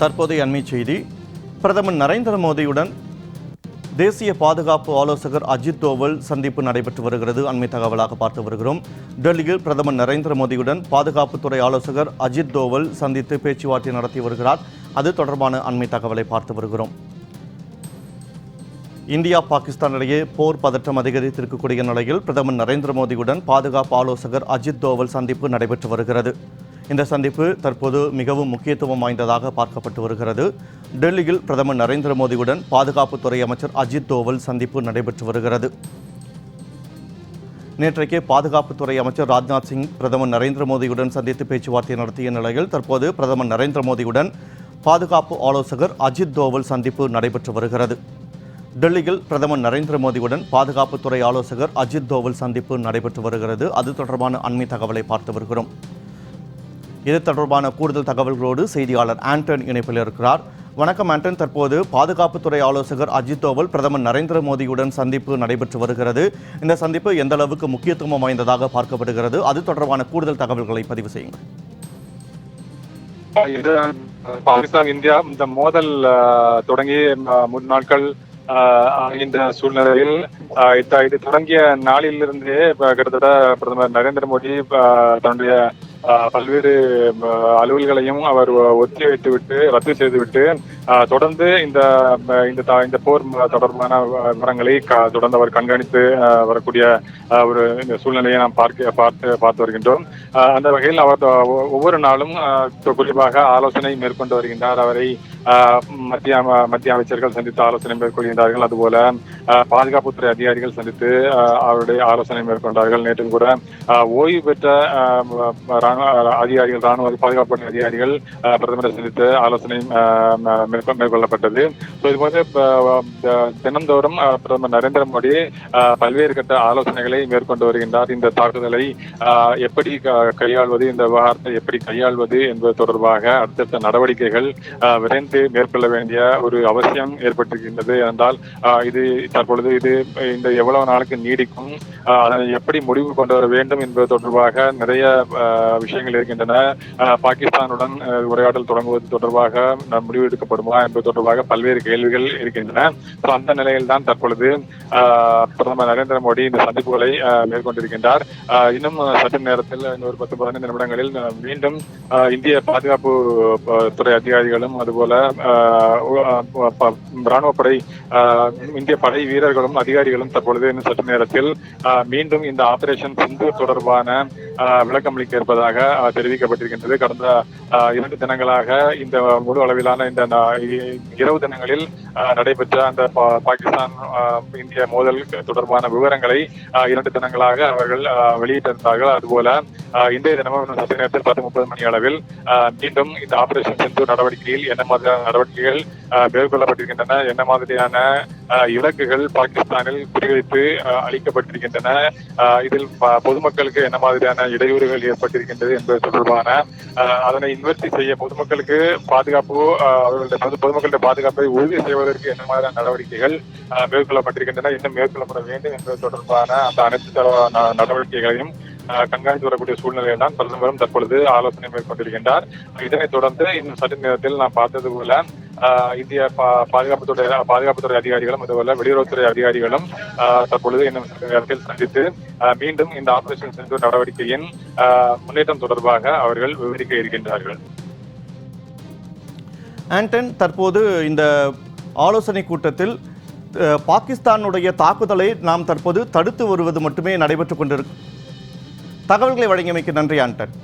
தற்போதைய அண்மை செய்தி. பிரதமர் நரேந்திர மோடியுடன் தேசிய பாதுகாப்பு ஆலோசகர் அஜித் தோவல் சந்திப்பு நடைபெற்று வருகிறது. அண்மை தகவலாக பார்த்து வருகிறோம். டெல்லியில் பிரதமர் நரேந்திர மோடியுடன் பாதுகாப்புத்துறை ஆலோசகர் அஜித் தோவல் சந்தித்து பேச்சுவார்த்தை நடத்தி வருகிறார். அது தொடர்பான அண்மை தகவலை பார்த்து வருகிறோம். இந்தியா பாகிஸ்தான் இடையே போர் பதற்றம் அதிகரித்திருக்கக்கூடிய நிலையில் பிரதமர் நரேந்திர மோடியுடன் பாதுகாப்பு ஆலோசகர் அஜித் தோவல் சந்திப்பு நடைபெற்று வருகிறது. இந்த சந்திப்பு தற்போது மிகவும் முக்கியத்துவம் வாய்ந்ததாக பார்க்கப்பட்டு வருகிறது. டெல்லியில் பிரதமர் நரேந்திர மோடியுடன் பாதுகாப்புத்துறை அமைச்சர் அஜித் தோவல் சந்திப்பு நடைபெற்று வருகிறது. நேற்றைக்கே பாதுகாப்புத்துறை அமைச்சர் ராஜ்நாத் சிங் பிரதமர் நரேந்திர மோடியுடன் சந்தித்து பேச்சுவார்த்தை நடத்திய நிலையில் தற்போது பிரதமர் நரேந்திர மோடியுடன் பாதுகாப்பு ஆலோசகர் அஜித் தோவல் சந்திப்பு நடைபெற்று வருகிறது. டெல்லியில் பிரதமர் நரேந்திர மோடியுடன் பாதுகாப்புத்துறை ஆலோசகர் அஜித் தோவல் சந்திப்பு நடைபெற்று வருகிறது. அது தொடர்பான அண்மை தகவலை பார்த்து வருகிறோம். இது தொடர்பான கூடுதல் தகவல்களோடு செய்தியாளர் ஆண்டன் இணைப்பில் இருக்கிறார். வணக்கம் ஆண்டன். தற்போது பாதுகாப்புத்துறை ஆலோசகர் அஜித் தோவல் பிரதமர் நரேந்திர மோடியுடன் சந்திப்பு நடைபெற்று வருகிறது. இந்த சந்திப்பு எந்த அளவுக்கு முக்கியத்துவம் வாய்ந்ததாக பார்க்கப்படுகிறது? அது தொடர்பான கூடுதல் தகவல்களை பதிவு செய்யுங்கள். பாகிஸ்தான் இந்தியா இந்த மோதல் தொடங்கி முன் மூன்று நாட்கள் இந்த சூழ்நிலையில் இது தொடங்கிய நாளிலிருந்தே கிட்டத்தட்ட பிரதமர் நரேந்திர மோடி தன்னுடைய பல்வேறு அலுவல்களையும் அவர் ஒத்தி வைத்து விட்டு ரத்து செய்துவிட்டு தொடர்ந்து இந்த இந்த இந்த போர் தொடர்பான விவரங்களை தொடர்ந்து அவர் கண்காணித்து வரக்கூடிய ஒரு இந்த சூழ்நிலையை நாம் பார்க்க பார்த்து பார்த்து வருகின்றோம். அந்த வகையில் அவர் ஒ- ஒவ்வொரு நாளும் குறிப்பாக ஆலோசனை மேற்கொண்டு வருகின்றார். அவரை மத்திய மத்திய அமைச்சர்கள் சந்தித்து ஆலோசனை மேற்கொள்கின்றார்கள். அதுபோல அஹ், பாதுகாப்புத்துறை அதிகாரிகள் சந்தித்து அவருடைய ஆலோசனை மேற்கொண்டார்கள். நேற்றும் கூட ஓய்வு பெற்ற ராணுவ அதிகாரிகள் ராணுவ பாதுகாப்பு அதிகாரிகள் பிரதமரை சந்தித்து ஆலோசனை மேற்கொள்ளப்பட்டது. ஸோ இது போது தினந்தோறும் பிரதமர் நரேந்திர மோடி பல்வேறு கட்ட ஆலோசனைகளை மேற்கொண்டு வருகின்றார். இந்த தாக்குதலை எப்படி கையாள்வது இந்த விவகாரத்தை எப்படி கையாள்வது என்பது தொடர்பாக அடுத்தடுத்த நடவடிக்கைகள் விரைந்து மேற்கொள்ள வேண்டிய ஒரு அவசியம் ஏற்பட்டிருக்கின்றது என்றால் இது தற்பொழுது இது இந்த எவ்வளவு நாளுக்கு நீடிக்கும் அதனை எப்படி முடிவு கொண்டு வர வேண்டும் என்பது தொடர்பாக நிறைய விஷயங்கள் இருக்கின்றன. பாகிஸ்தானுடன் உரையாடல் தொடங்குவது தொடர்பாக முடிவு எடுக்கப்படும். வருமா என்பது தொடர்பாக பல்வேறு கேள்விகள் இருக்கின்றன. அந்த நிலையில் தான் தற்பொழுது பிரதமர் நரேந்திர மோடி இந்த சந்திப்புகளை மேற்கொண்டிருக்கின்றார். இன்னும் சற்று நேரத்தில் இன்னொரு பத்து பதினைந்து நிமிடங்களில் மீண்டும் இந்திய பாதுகாப்பு துறை அதிகாரிகளும் அதுபோல ராணுவப்படை இந்திய படை வீரர்களும் அதிகாரிகளும் தற்பொழுது இன்னும் சற்று நேரத்தில் மீண்டும் இந்த ஆபரேஷன் சிந்து தொடர்பான விளக்கமளிக்க இருப்பதாக தெரிவிக்கப்பட்டிருக்கின்றது. கடந்த இரண்டு தினங்களாக இந்த முழு அளவிலான இந்த இரவு தினங்களில் அஹ், நடைபெற்ற அந்த பா- பாகிஸ்தான் இந்திய மோதல் தொடர்பான விவரங்களை இரண்டு தினங்களாக அவர்கள் அஹ், வெளியிட்டிருந்தார்கள். அதுபோல இன்றைய தினமும் சற்று நேரத்தில் பத்து முப்பது மணி அளவில் மீண்டும் இந்த ஆபரேஷன் சிந்து நடவடிக்கையில் என்ன மாதிரியான நடவடிக்கைகள் மேற்கொள்ளப்பட்டிருக்கின்றன என்ன மாதிரியான இலக்குகள் பாகிஸ்தானில் குறிவைத்து அளிக்கப்பட்டிருக்கின்றன இதில் ப- பொதுமக்களுக்கு என்ன மாதிரியான இடையூறுகள் ஏற்பட்டிருக்கின்றது என்பது தொடர்பான அதனை இன்வெஸ்டி செய்ய பொதுமக்களுக்கு பாதுகாப்பு அவர்களுடைய பொதுமக்களுடைய பாதுகாப்பை உறுதி செய்வதற்கு என்ன மாதிரியான நடவடிக்கைகள் மேற்கொள்ளப்பட்டிருக்கின்றன இன்னும் மேற்கொள்ளப்பட வேண்டும் என்பது தொடர்பான அந்த அனைத்து நடவடிக்கைகளையும் கண்காணித்து வரக்கூடிய சூழ்நிலையில் தான் பிரதமரும் தற்பொழுது ஆலோசனை மேற்கொண்டிருக்கின்றார். இதனைத் தொடர்ந்து இன்னும் சற்று நேரத்தில் நான் பார்த்தது போல இந்திய பாதுகாப்புத்துறை பாதுகாப்புத்துறை அதிகாரிகளும் அதுபோல வெளியுறவுத்துறை அதிகாரிகளும் தற்பொழுது இன்னும் நேரத்தில் சந்தித்து மீண்டும் இந்த ஆபரேஷன் சிந்து நடவடிக்கையின் முன்னேற்றம் தொடர்பாக அவர்கள் விவரிக்க இருக்கின்றார்கள். ஆண்டன் தற்போது இந்த ஆலோசனை கூட்டத்தில் பாகிஸ்தானுடைய தாக்குதலை நாம் தற்போது தடுத்து வருவது மட்டுமே நடைபெற்றுக் கொண்டிருக்கும் தகவல்களை வழங்கியமைக்கு நன்றி ஆண்டன்.